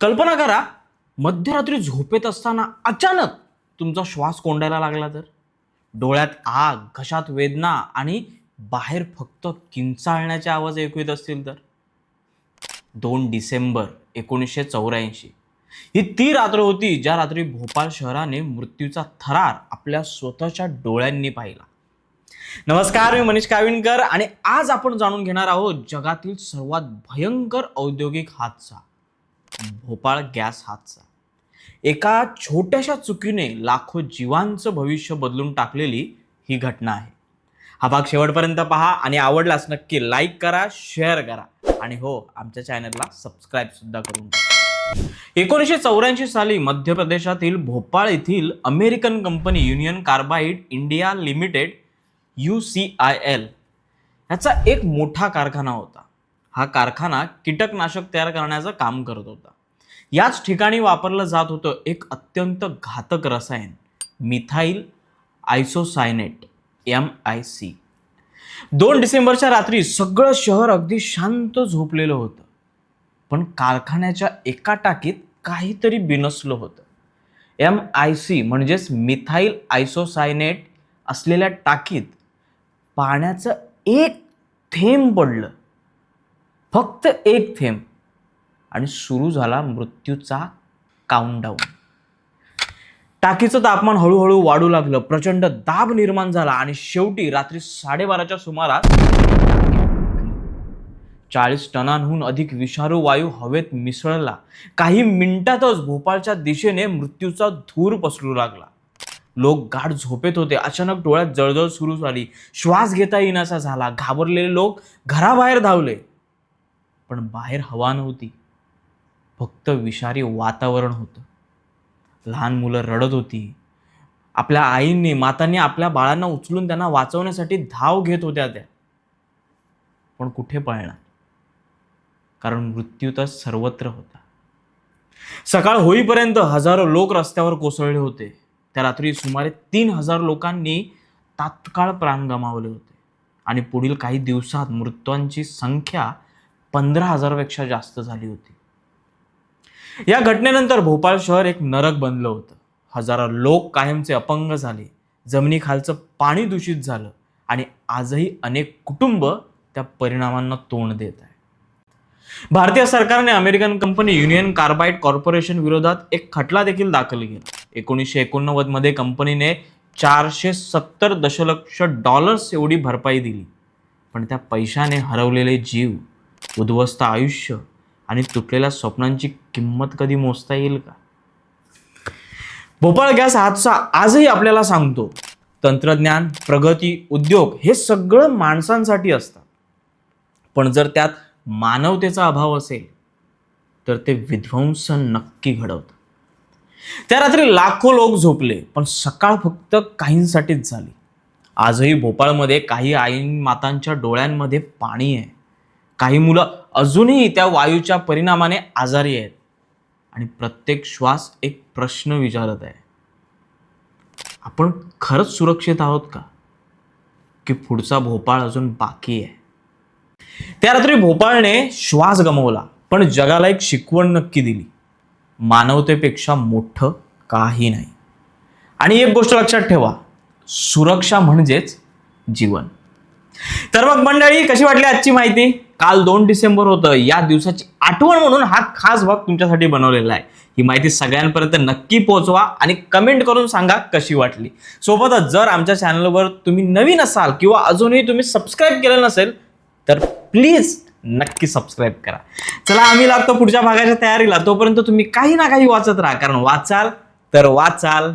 कल्पना करा मध्यरात्री झोपेत असताना अचानक तुमचा श्वास कोंडायला लागला तर? डोळ्यात आग घशात वेदना आणि बाहेर फक्त किंचाळण्याचे आवाज ऐकू येत असतील तर? दोन डिसेंबर एकोणीसशे चौऱ्याऐंशी. ही ती रात्र होती ज्या रात्री भोपाळ शहराने मृत्यूचा थरार आपल्या स्वतःच्या डोळ्यांनी पाहिला. नमस्कार मी मनीष काविणकर आणि आज आपण जाणून घेणार आहोत जगातील सर्वात भयंकर औद्योगिक हादसा. भोपाळ गॅस हादसा एका छोट्याशा चुकीने लाखो जीवांचं भविष्य बदलून टाकलेली ही घटना आहे. हा भाग शेवटपर्यंत पहा आणि आवडलास नक्की लाईक करा शेअर करा आणि हो आमच्या चॅनलला सबस्क्राईब सुद्धा करून एकोणीसशे चौऱ्याऐंशी साली मध्य प्रदेशातील भोपाळ येथील American company Union Carbide India Limited U C I L ह्याचा एक मोठा कारखाना होता. हा कारखाना कीटकनाशक तयार करण्याचं काम करत होता. याच ठिकाणी वापरलं जात होतं एक अत्यंत घातक रसायन methyl isocyanate M I C दोन डिसेंबरच्या रात्री सगळं शहर अगदी शांत झोपलेलं होतं. पण कारखान्याच्या एका टाकीत काहीतरी बिनसलं होतं. एम आय सी म्हणजेच मिथाईल आयसोसायनेट असलेल्या टाकीत पाण्याचं एक थेंब पडलं. फक्त एक थेंब. आणि सुरू झाला मृत्यूचा काउंटडाऊन टाकीचं तापमान हळूहळू वाढू लागलं. प्रचंड दाब निर्माण झाला आणि शेवटी रात्री साडेबाराच्या सुमारास चाळीस टनांहून अधिक विषारू वायू हवेत मिसळला. काही मिनिटातच भोपाळच्या दिशेने मृत्यूचा धूर पसरू लागला. लोक गाढ झोपेत होते. अचानक डोळ्यात जळजळ सुरू झाली श्वास घेता येण्याचा झाला. घाबरलेले लोक घराबाहेर धावले. पण बाहेर हवा नव्हती. फक्त विषारी वातावरण होतं. लहान मुलं रडत होती. आपल्या आईंनी मातांनी आपल्या बाळांना उचलून त्यांना वाचवण्यासाठी धाव घेत होत्या त्या. पण कुठे पळणार? कारण मृत्यू तर सर्वत्र होता. सकाळ होईपर्यंत हजारो लोक रस्त्यावर कोसळले होते. त्या रात्री सुमारे तीन हजार लोकांनी तात्काळ प्राण गमावले होते. आणि पुढील काही दिवसात मृत्यूंची संख्या पंधरा हजारपेक्षा जास्त झाली होती. या घटनेनंतर भोपाळ शहर एक नरक बनलं होतं. हजारो लोक कायमचे अपंग झाले. जमिनीखालचं पाणी दूषित झालं आणि आजही अनेक कुटुंब त्या परिणामांना तोंड देत आहे भारतीय सरकारने American company Union Carbide Corporation विरोधात एक खटला देखील दाखल केला. एकोणीसशे एकोणनव्वदमध्ये कंपनीने चारशे सत्तर दशलक्ष डॉलर्स एवढी भरपाई दिली. पण त्या पैशाने हरवलेले जीव उद्ध्वस्त आयुष्य आणि तुटलेल्या स्वप्नांची किंमत कधी मोजता येईल का? भोपाळ गॅस हादसा आजही आपल्याला सांगतो तंत्रज्ञान प्रगती उद्योग हे सगळं माणसांसाठी असतं पण जर त्यात मानवतेचा अभाव असेल तर ते विध्वंस नक्की घडवतं. त्या रात्री लाखो लोक झोपले पण सकाळ फक्त काहींसाठीच झाली. आजही भोपाळमध्ये काही आई मातांच्या डोळ्यांमध्ये पाणी आहे. काही मुलं अजूनही त्या वायूच्या परिणामाने आजारी आहेत. आणि प्रत्येक श्वास एक प्रश्न विचारत आहे. आपण खरंच सुरक्षित आहोत का? की पुढचा भोपाळ अजून बाकी आहे? त्या रात्री भोपाळने श्वास गमवला पण जगाला एक शिकवण नक्की दिली. मानवतेपेक्षा मोठं काही नाही. आणि एक गोष्ट लक्षात ठेवा सुरक्षा म्हणजेच जीवन. तर मग मंडळी कशी वाटली आजची माहिती? काल दोन डिसेंबर होतं. या दिवसाची आठवण म्हणून हा खास भाग तुमच्यासाठी बनवलेला आहे. ही माहिती सगळ्यांपर्यंत नक्की पोहोचवा आणि कमेंट करून सांगा कशी वाटली. सोबतच जर आमच्या चॅनलवर तुम्ही नवीन असाल किंवा अजूनही तुम्ही सबस्क्राईब केलं नसेल तर प्लीज नक्की सबस्क्राईब करा. चला आम्ही लागतो पुढच्या भागाच्या तयारीला. तोपर्यंत तुम्ही काही ना काही वाचत राहा. कारण वाचाल तर वाचाल.